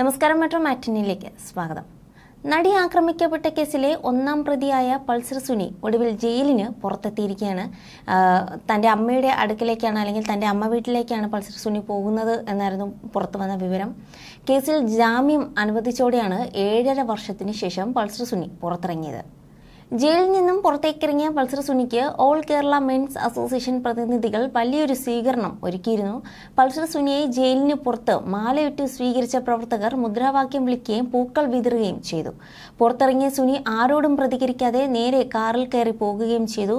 നമസ്കാരം മെട്രോ മാറ്റിനിലേക്ക് സ്വാഗതം. നടി ആക്രമിക്കപ്പെട്ട കേസിലെ ഒന്നാം പ്രതിയായ പൾസർ സുനി ഒടുവിൽ ജയിലിന് പുറത്തെത്തിയിരിക്കുകയാണ്. തന്റെ അമ്മയുടെ അടുക്കിലേക്കാണ് അല്ലെങ്കിൽ തന്റെ അമ്മ വീട്ടിലേക്കാണ് പൾസർ സുനി പോകുന്നത് എന്നായിരുന്നു പുറത്തു വന്ന വിവരം. കേസിൽ ജാമ്യം അനുവദിച്ചോടെയാണ് ഏഴര വർഷത്തിന് ശേഷം പൾസർ സുനി പുറത്തിറങ്ങിയത്. ജയിലിൽ നിന്നും പുറത്തേക്കിറങ്ങിയ പൾസർ സുനിക്ക് ഓൾ കേരള മെൻസ് അസോസിയേഷൻ പ്രതിനിധികൾ വലിയൊരു സ്വീകരണം ഒരുക്കിയിരുന്നു. പൾസർ സുനിയെ ജയിലിന് പുറത്ത് മാലയിട്ട് സ്വീകരിച്ച പ്രവർത്തകർ മുദ്രാവാക്യം വിളിക്കുകയും പൂക്കൾ വിതറുകയും ചെയ്തു. പുറത്തിറങ്ങിയ സുനി ആരോടും പ്രതികരിക്കാതെ നേരെ കാറിൽ കയറി പോകുകയും ചെയ്തു.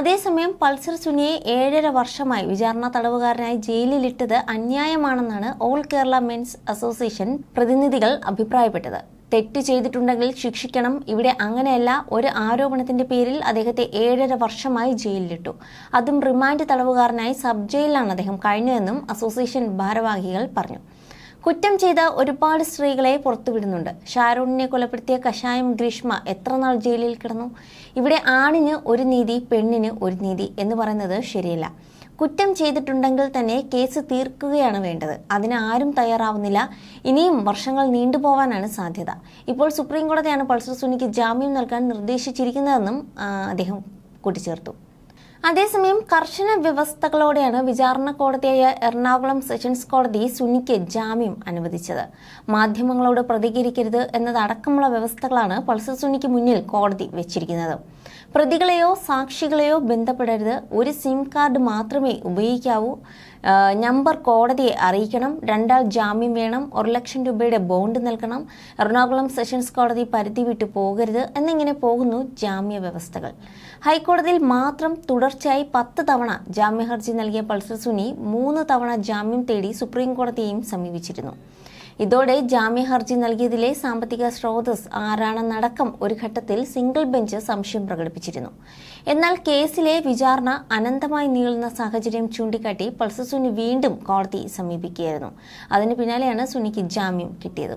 അതേസമയം പൾസർ സുനിയെ ഏഴര വർഷമായി വിചാരണ തടവുകാരനായി ജയിലിലിട്ടത് അന്യായമാണെന്നാണ് ഓൾ കേരള മെൻസ് അസോസിയേഷൻ പ്രതിനിധികൾ അഭിപ്രായപ്പെട്ടത്. തെറ്റ് ചെയ്തിട്ടുണ്ടെങ്കിൽ ശിക്ഷിക്കണം. ഇവിടെ അങ്ങനെയല്ല ഒരു ആരോപണത്തിന്റെ പേരിൽ അദ്ദേഹത്തെ ഏഴര വർഷമായി ജയിലിലിട്ടു. അതും റിമാൻഡ് തടവുകാരനായി സബ് ജയിലിലാണ് അദ്ദേഹം കഴിഞ്ഞതെന്നും അസോസിയേഷൻ ഭാരവാഹികൾ പറഞ്ഞു. കുറ്റം ചെയ്ത ഒരുപാട് സ്ത്രീകളെ പുറത്തുവിടുന്നുണ്ട്. ഷാരൂണിനെ കൊലപ്പെടുത്തിയ കഷായം ഗ്രീഷ്മ എത്ര നാൾ ജയിലിൽ കിടന്നു? ഇവിടെ ആണിന് ഒരു നീതി പെണ്ണിന് ഒരു നീതി എന്ന് പറയുന്നത് ശരിയല്ല. കുറ്റം ചെയ്തിട്ടുണ്ടെങ്കിൽ തന്നെ കേസ് തീർക്കുകയാണ് വേണ്ടത്. അതിന് ആരും തയ്യാറാവുന്നില്ല. ഇനിയും വർഷങ്ങൾ നീണ്ടുപോവാനാണ് സാധ്യത. ഇപ്പോൾ സുപ്രീം കോടതിയാണ് പൾസർ സുനിക്ക് ജാമ്യം നൽകാൻ നിർദ്ദേശിച്ചിരിക്കുന്നതെന്നും അദ്ദേഹം കൂട്ടിച്ചേർത്തു. അതേസമയം കർശന വ്യവസ്ഥകളോടെയാണ് വിചാരണ കോടതിയായ എറണാകുളം സെഷൻസ് കോടതി സുനിക്ക് ജാമ്യം അനുവദിച്ചത്. മാധ്യമങ്ങളോട് പ്രതികരിക്കരുത് എന്നതടക്കമുള്ള വ്യവസ്ഥകളാണ് പൾസർ സുനിക്ക് മുന്നിൽ കോടതി വെച്ചിരിക്കുന്നത്. പ്രതികളെയോ സാക്ഷികളെയോ ബന്ധപ്പെടരുത്. ഒരു സിം കാർഡ് മാത്രമേ ഉപയോഗിക്കാവൂ. നമ്പർ കോടതിയെ അറിയിക്കണം. രണ്ടാൾ ജാമ്യം വേണം. ഒരു ലക്ഷം രൂപയുടെ ബോണ്ട് നൽകണം. എറണാകുളം സെഷൻസ് കോടതി പരിധി വിട്ടു പോകരുത് എന്നിങ്ങനെ പോകുന്നു ജാമ്യ വ്യവസ്ഥകൾ. ഹൈക്കോടതിയിൽ മാത്രം തുടർച്ചയായി പത്ത് തവണ ജാമ്യ ഹർജി നൽകിയ പൾസർ സുനി മൂന്ന് തവണ ജാമ്യം തേടി സുപ്രീം കോടതിയെയും സമീപിച്ചിരുന്നു. ഇതോടെ ജാമ്യ ഹർജി നൽകിയതിലെ സാമ്പത്തിക സ്രോതസ് ആരാണെന്നടക്കം ഒരു ഘട്ടത്തിൽ സിംഗിൾ ബെഞ്ച് സംശയം പ്രകടിപ്പിച്ചിരുന്നു. എന്നാൽ കേസിലെ വിചാരണ അനന്തമായി നീളുന്ന സാഹചര്യം ചൂണ്ടിക്കാട്ടി പൾസർ സുനി വീണ്ടും കോടതി സമീപിക്കുകയായിരുന്നു. അതിന് പിന്നാലെയാണ് സുനിക്ക് ജാമ്യം കിട്ടിയത്.